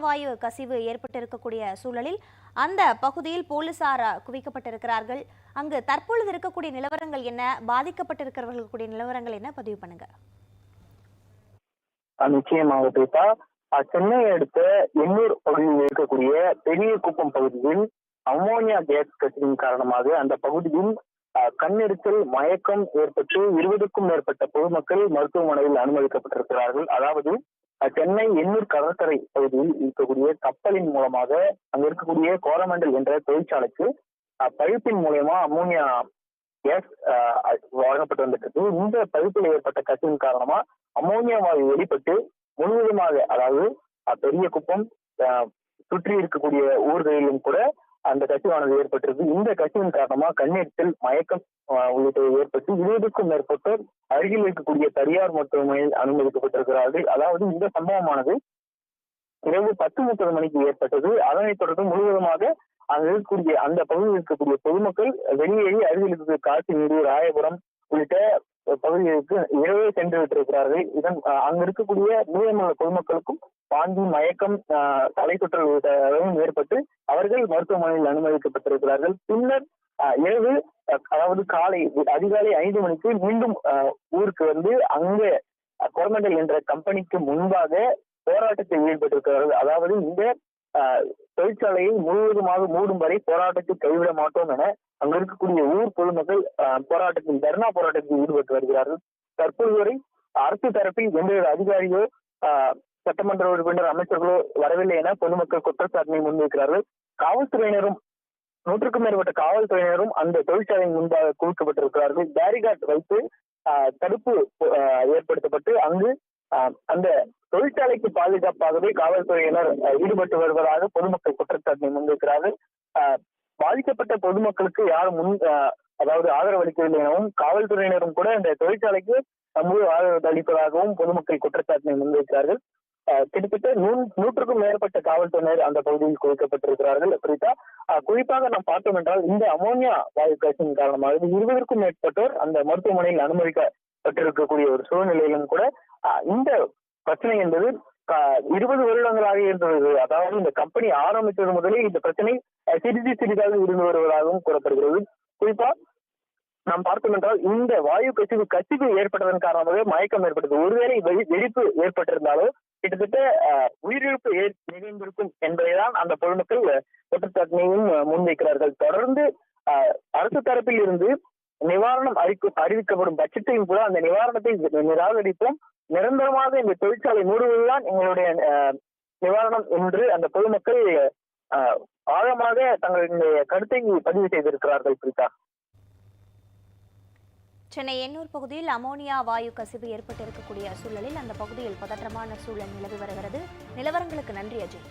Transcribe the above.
பிராணவாயு கசிவு ஏற்பட்டிருக்கக்கூடிய சூழலில் அந்த பகுதியில் போலீசார் குவிக்கப்பட்டிருக்கிறார்கள். அங்கு தற்பொழுது இருக்கக்கூடிய நிலவரங்கள் என்ன? பாதிக்கப்பட்டிருக்கிறவர்களுடைய நிலவரங்கள் என்ன? பதிவு பண்ணுங்க. நிச்சயமாக பேசா அஹ் சென்னை அடுத்த எண்ணூர் பகுதியில் இருக்கக்கூடிய பெரிய குப்பம் பகுதியில் அமோனியா கேஸ் கசிவின் காரணமாக அந்த பகுதியில் கண்ணெரிச்சல் மயக்கம் ஏற்பட்டு இருபதுக்கும் மேற்பட்ட பொதுமக்கள் மருத்துவமனையில் அனுமதிக்கப்பட்டிருக்கிறார்கள். அதாவது சென்னை எண்ணூர் கடற்கரை பகுதியில் இருக்கக்கூடிய கப்பலின் மூலமாக அங்க இருக்கக்கூடிய கோரமண்டல் என்ற தொழிற்சாலைக்கு பழுப்பின் மூலயமா அம்மோனியா கேஸ் வழங்கப்பட்டு வந்துட்டு இந்த பழுப்பில் ஏற்பட்ட கசிவின் காரணமா அம்மோனியா வாயு வெளிப்பட்டு முழுவதுமாக அதாவது பெரிய குப்பம் அஹ், சுற்றி இருக்கக்கூடிய ஊர்களிலும் கூட அந்த கசிவானது ஏற்பட்டிருக்கு. இந்த கசிவின் காரணமா கண்ணெரிச்சல் மயக்கம் உள்ளிட்டவை ஏற்பட்டு இருபதுக்கும் மேற்பட்டோர் அருகில் இருக்கக்கூடிய தனியார் மருத்துவமனையில் அனுமதிக்கப்பட்டிருக்கிறார்கள். அதாவது இந்த சம்பவமானது இரவு பத்து முப்பது மணிக்கு ஏற்பட்டது. அதனைத் தொடர்ந்து முழுவதுமாக அங்க இருக்கக்கூடிய அந்த பகுதியில் இருக்கக்கூடிய பொதுமக்கள் வெளியேறி அருகில் இருக்கக்கூடிய காசிமீடு ராயபுரம் உள்ளிட்ட பகுதிகளுக்கு இரவே சென்று விட்டிருக்கிறார்கள். இதன் அஹ், அங்க இருக்கக்கூடிய மீதமுள்ள பொதுமக்களுக்கும் வாந்தி மயக்கம் தலை சுற்றல் உள்ளிட்டவையும் ஏற்பட்டு அவர்கள் மருத்துவமனையில் அனுமதிக்கப்பட்டிருக்கிறார்கள். பின்னர் இரவு அதாவது காலை அதிகாலை ஐந்து மணிக்கு மீண்டும் ஊருக்கு வந்து அங்கே அஹ், கொரமண்டல் என்ற கம்பெனிக்கு முன்பாக போராட்டத்தில் ஈடுபட்டிருக்கிறார்கள். அதாவது இந்த தொழிற்சாலையை முழுவதுமாக மூடும் வரை போராட்டத்தை கைவிட மாட்டோம் என அங்கு இருக்கக்கூடிய ஊர் பொதுமக்கள் அஹ், போராட்டத்தில் தர்ணா போராட்டத்தில் ஈடுபட்டு வருகிறார்கள். தற்போது வரை அரசு தரப்பில் எந்தவித அதிகாரியோ சட்டமன்ற உறுப்பினர் அமைச்சர்களோ வரவில்லை என பொதுமக்கள் குற்றச்சாட்டினை முன்வைக்கிறார்கள். காவல்துறையினரும் நூற்றுக்கும் மேற்பட்ட காவல்துறையினரும் அந்த தொழிற்சாலையின் முன்பாக குவிக்கப்பட்டிருக்கிறார்கள். பேரிகார்ட் வைத்து தடுப்பு ஏற்படுத்தப்பட்டு அங்கு அந்த தொழிற்சாலைக்கு பாதுகாப்பாகவே காவல்துறையினர் ஈடுபட்டு வருவதாக பொதுமக்கள் குற்றச்சாட்டை முன்வைக்கிறார்கள். பாதிக்கப்பட்ட பொதுமக்களுக்கு யாரும் முன் அதாவது ஆதரவு அளிக்கவில்லை எனவும் காவல்துறையினரும் கூட இந்த தொழிற்சாலைக்கு முழு ஆதரவு அளிப்பதாகவும் பொதுமக்கள் குற்றச்சாட்டினை முன்வைக்கிறார்கள். கிட்டத்தட்ட நூ நூற்றுக்கும் மேற்பட்ட காவல்துறையினர் அந்த பகுதியில் குவிக்கப்பட்டிருக்கிறார்கள். குறித்தா குறிப்பாக நாம் பார்த்தோம் என்றால் இந்த அமோனியா வாயு காய்ச்சின் காரணமாக இருபதற்கும் மேற்பட்டோர் அந்த மருத்துவமனையில் அனுமதிக்கப்பட்டிருக்கக்கூடிய ஒரு சூழ்நிலையிலும் கூட இந்த பிரச்சனை என்பது இருபது வருடங்களாக இருந்தது. அதாவது இந்த கம்பெனி ஆரம்பித்தது முதலே இந்த பிரச்சனை சிறிது சிறிதாக இருந்து வருவதாகவும் கூறப்படுகிறது. குறிப்பா நாம் பார்த்தோம் என்றால் இந்த வாயு கசிவு கசிவு ஏற்பட்டதன் காரணமாக மயக்கம் ஏற்பட்டது. ஒருவேளை வெடிப்பு ஏற்பட்டிருந்தாலோ கிட்டத்தட்ட உயிரிழப்பு ஏற்- நிகழ்ந்திருக்கும் என்பதைதான் அந்த பொதுமக்கள் குற்றச்சாட்டினையும் முன்வைக்கிறார்கள். தொடர்ந்து அஹ், அரசு தரப்பில் இருந்து நிவாரணம் அறிவிக்க அறிவிக்கப்படும் பட்சத்தையும் கூட அந்த நிவாரணத்தை நிராகரிப்போம். நிரந்தரமாக இந்த தொழிற்சாலை மூடுவதுதான் எங்களுடைய நிவாரணம் என்று அந்த பொதுமக்கள் ஆழமாக தங்களுடைய கருத்தை பதிவு செய்திருக்கிறார்கள் பிரீதா. சென்னை எண்ணூர் பகுதியில் அமோனியா வாயு கசிவு ஏற்பட்டிருக்கக்கூடிய சூழலில் அந்த பகுதியில் பதற்றமான சூழல் நிலவி வருகிறது. நிலவரங்களுக்கு நன்றி அஜய்.